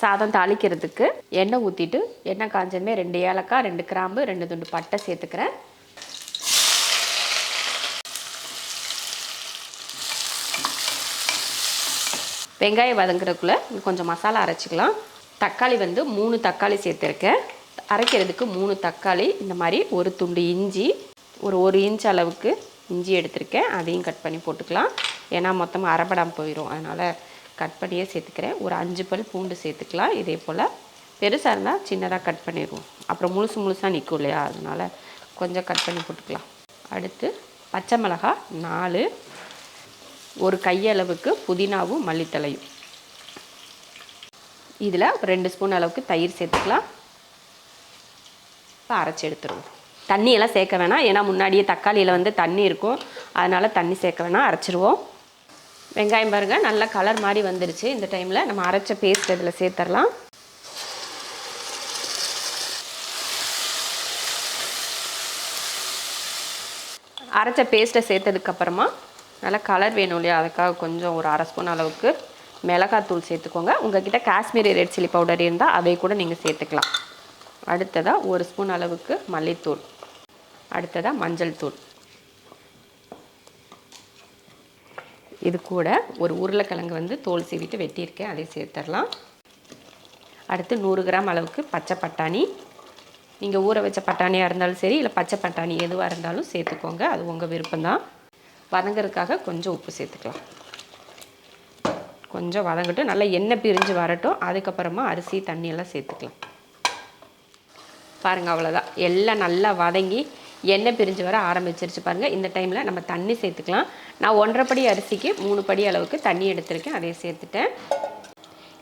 சாதம் தாளிக்கிறதுக்கு எண்ணெய் ஊற்றிட்டு எண்ணெய் காஞ்சதுமே ரெண்டு ஏலக்காய் ரெண்டு கிராம்பு ரெண்டு துண்டு பட்டை சேர்த்துக்கிறேன். வெங்காயம் வதங்குறதுக்குள்ளே கொஞ்சம் மசாலா அரைச்சிக்கலாம். தக்காளி வந்து மூணு தக்காளி சேர்த்துருக்கேன். அரைக்கிறதுக்கு மூணு தக்காளி இந்த மாதிரி ஒரு துண்டு இஞ்சி ஒரு ஒரு இன்ச் அளவுக்கு இஞ்சி எடுத்திருக்கேன். அதையும் கட் பண்ணி போட்டுக்கலாம். ஏன்னா மொத்தமாக அரைபடாமல் போயிடும் அதனால் கட் பண்ணியே சேர்த்துக்கிறேன். ஒரு அஞ்சு பல் பூண்டு சேர்த்துக்கலாம். இதே போல் பெருசாக இருந்தால் சின்னதாக கட் பண்ணிடுவோம். அப்புறம் முழுசு முழுசாக நிற்கும் இல்லையா? அதனால் கொஞ்சம் கட் பண்ணி போட்டுக்கலாம். அடுத்து பச்சை மிளகாய் நாலு. ஒரு கையளவுக்கு புதினாவும் மல்லித்தலையும். இதில் ரெண்டு ஸ்பூன் அளவுக்கு தயிர் சேர்த்துக்கலாம். இப்போ அரைச்சி எடுத்துருவோம். தண்ணியெல்லாம் சேர்க்க வேணாம். ஏன்னா முன்னாடியே தக்காளியில் வந்து தண்ணி இருக்கும். அதனால் தண்ணி சேர்க்க வேணாம். அரைச்சிருவோம். வெங்காயம் பாருங்கள் நல்ல கலர் மாதிரி வந்துருச்சு. இந்த டைமில் நம்ம அரைச்ச பேஸ்ட் இதில் சேர்த்துடலாம் அரைச்ச பேஸ்ட்டை சேர்த்ததுக்கப்புறமா நல்லா கலர் வேணும் இல்லையா? அதுக்காக கொஞ்சம் ஒரு அரை ஸ்பூன் அளவுக்கு மிளகாத்தூள் சேர்த்துக்கோங்க. உங்ககிட்ட காஷ்மீரி ரெட் சில்லி பவுடர் இருந்தால் அதை கூட நீங்கள் சேர்த்துக்கலாம். அடுத்ததாக ஒரு ஸ்பூன் அளவுக்கு மல்லித்தூள். அடுத்ததாக மஞ்சள் தூள். இது கூட ஒரு உருளைக்கிழங்கு வந்து தோல் சீவிட்டு வெட்டியிருக்கேன். அதை சேர்த்துடலாம். அடுத்து நூறு கிராம் அளவுக்கு பச்சை பட்டாணி. நீங்கள் ஊற வச்ச பட்டாணியாக இருந்தாலும் சரி இல்லை பச்சை பட்டாணி எதுவாக இருந்தாலும் சேர்த்துக்கோங்க. அது உங்கள் விருப்பம்தான். வதங்கிறதுக்காக கொஞ்சம் உப்பு சேர்த்துக்கலாம். கொஞ்சம் வதங்கட்டும். நல்லா எண்ணெய் பிரிஞ்சு வரட்டும். அதுக்கப்புறமா அரிசி தண்ணியெல்லாம் சேர்த்துக்கலாம். பாருங்கள் அவ்வளோதான் எல்லாம் நல்லா வதங்கி எண்ணெய் பிரிஞ்சு வர ஆரம்பிச்சிருச்சு பாருங்கள் இந்த டைமில் நம்ம தண்ணி சேர்த்துக்கலாம். நான் ஒன்றரை படி அரிசிக்கு மூணு படி அளவுக்கு தண்ணி எடுத்திருக்கேன். அதை சேர்த்துட்டேன்.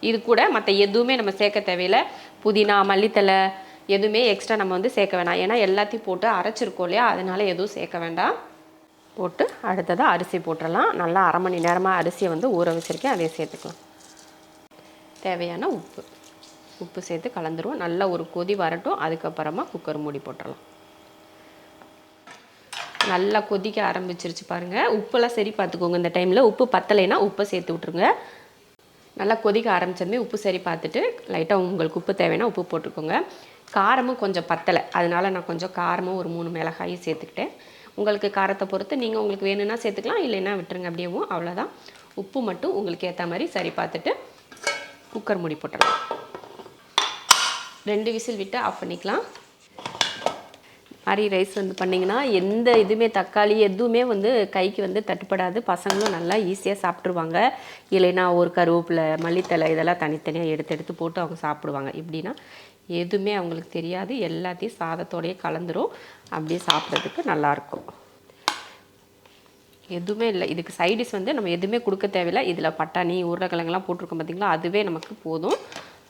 இது கூட மற்ற எதுவுமே நம்ம சேர்க்க தேவையில்லை. புதினா மல்லித்தலை எதுவுமே எக்ஸ்ட்ரா நம்ம வந்து சேர்க்க வேணாம். ஏன்னா எல்லாத்தையும் போட்டு அரைச்சிருக்கோம் இல்லையா? அதனால் எதுவும் சேர்க்க வேண்டாம். போட்டு அடுத்ததாக அரிசி போட்டுடலாம் நல்லா அரை மணி நேரமாக அரிசியை வந்து ஊற வச்சுருக்கேன். அதையே சேர்த்துக்கலாம். தேவையான உப்பு. உப்பு சேர்த்து கலந்துருவோம். நல்லா ஒரு கொதி வரட்டும். அதுக்கப்புறமா குக்கர் மூடி போட்டுடலாம் நல்லா கொதிக்க ஆரம்பிச்சிருச்சு பாருங்கள் உப்பெல்லாம் சரி பார்த்துக்கோங்க. இந்த டைமில் உப்பு பத்தலைன்னா உப்பை சேர்த்து விட்ருங்க நல்லா கொதிக்க ஆரம்பிச்சதுமே உப்பு சரி பார்த்துட்டு லைட்டாக உங்களுக்கு உப்பு தேவைன்னா உப்பு போட்டுக்கோங்க. காரமும் கொஞ்சம் பத்தலை. அதனால் நான் கொஞ்சம் காரமும் ஒரு மூணு மிளகாயும் சேர்த்துக்கிட்டேன். உங்களுக்கு காரத்தை பொறுத்து நீங்கள் உங்களுக்கு வேணும்னா சேர்த்துக்கலாம் இல்லைன்னா விட்டுருங்க அப்படியேவும் அவ்வளோதான் உப்பு மட்டும் உங்களுக்கு ஏற்ற மாதிரி சரி பார்த்துட்டு குக்கர் மூடி போட்டுடலாம். ரெண்டு விசில் விட்டு ஆஃப் பண்ணிக்கலாம். மாதிரி ரைஸ் வந்து பண்ணிங்கன்னா எந்த இதுவுமே தக்காளி எதுவுமே வந்து கைக்கு வந்து தட்டுப்படாது. பசங்களும் நல்லா ஈஸியாக சாப்பிட்ருவாங்க இல்லைன்னா ஒரு கருவேப்பிலை மல்லித்தலை இதெல்லாம் தனித்தனியாக எடுத்து எடுத்து போட்டு அவங்க சாப்பிடுவாங்க. இப்படின்னா எதுவுமே அவங்களுக்கு தெரியாது. எல்லாத்தையும் சாதத்தோடையே கலந்துரும். அப்படியே சாப்பிட்றதுக்கு நல்லாயிருக்கும். எதுவுமே இல்லை. இதுக்கு சைடிஷ் வந்து நம்ம எதுவுமே கொடுக்க தேவையில்லை. இதில் பட்டாணி உருளைக்கிழங்குலாம் போட்டிருக்கோம் பார்த்தீங்களா? அதுவே நமக்கு போதும்.